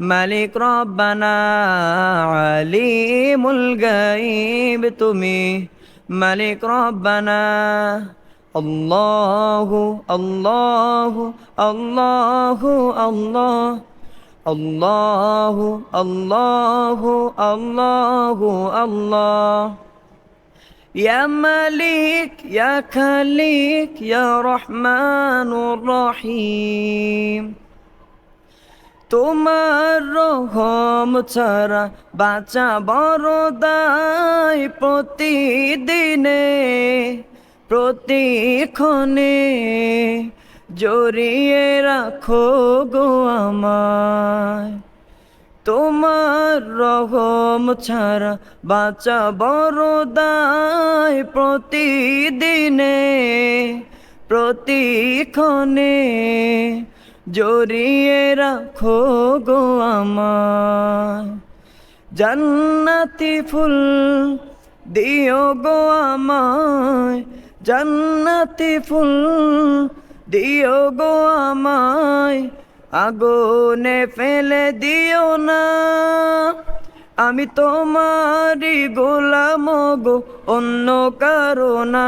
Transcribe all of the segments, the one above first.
মালিক রব্বানা আলিমুল গাইব তুমি মালিক রব্বানা আল্লাহু আল্লাহু আল্লাহু আল্লাহ আল্লাহু আল্লাহু আল্লাহু আল্লাহ يا مليك يا خليك يا رحمن الرحيم তোমার রহম ছাড়া বাঁচা বড় প্রতিদিনে, প্রতিক্ষণে জড়িয়ে রাখো গো আমায়। তোমার রহম ছাড়া বাঁচা বড় প্রতিদিনে, প্রতিক্ষণে জড়িয়ে রাখো গো আমায়। জান্নাতি ফুল দিও গো আমায়। জান্নাতি ফুল দিও গো আমায়। আগুনে ফেলে দিও না। আমি তোমারই গোলাম গো, অন্য কারও না।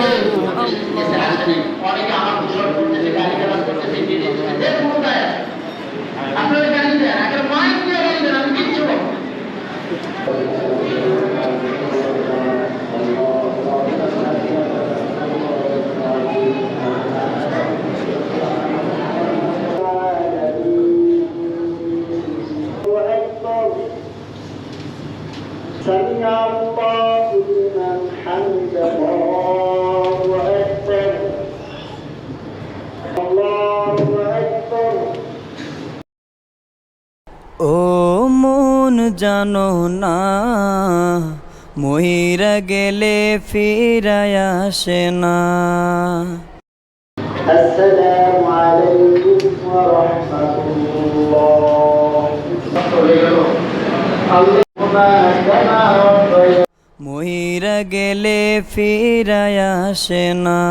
سمع الله لمن حمده الله أكبر الله أكبر ও মন জানো না মহিরা গেলে ফিরায় আসে না السلام عليكم ورحمة الله গেলে ফিরায় আসে না।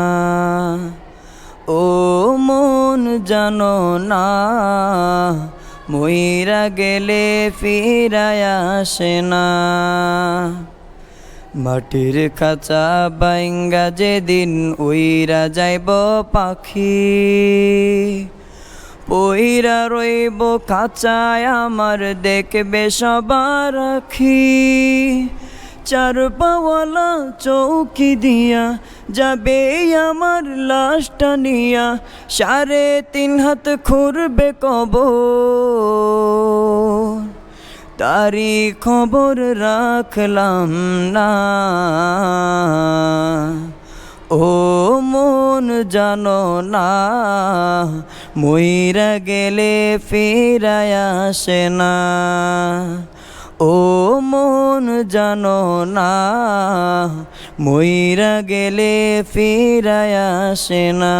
ও মন জানো না মহিরা গেলে ফিরায় আসে না। মাটির খাঁচা বাইঙ্গা যেদিন উইরা যাইব পাখি ওইরা রইব খাঁচায় আমার দেখবে সবার রাখি চার পাওয়ালা চৌকি দিয়া যাবে আমার লাশটা নিয়া। সাড়ে তিন হাত খুরবে কব তারি খবর রাখলাম না। ও মন জানো না, মইরা গেলে ফিরায় আসে না। ও মন জানো না মইরা গেলে ফিরায় আসে না।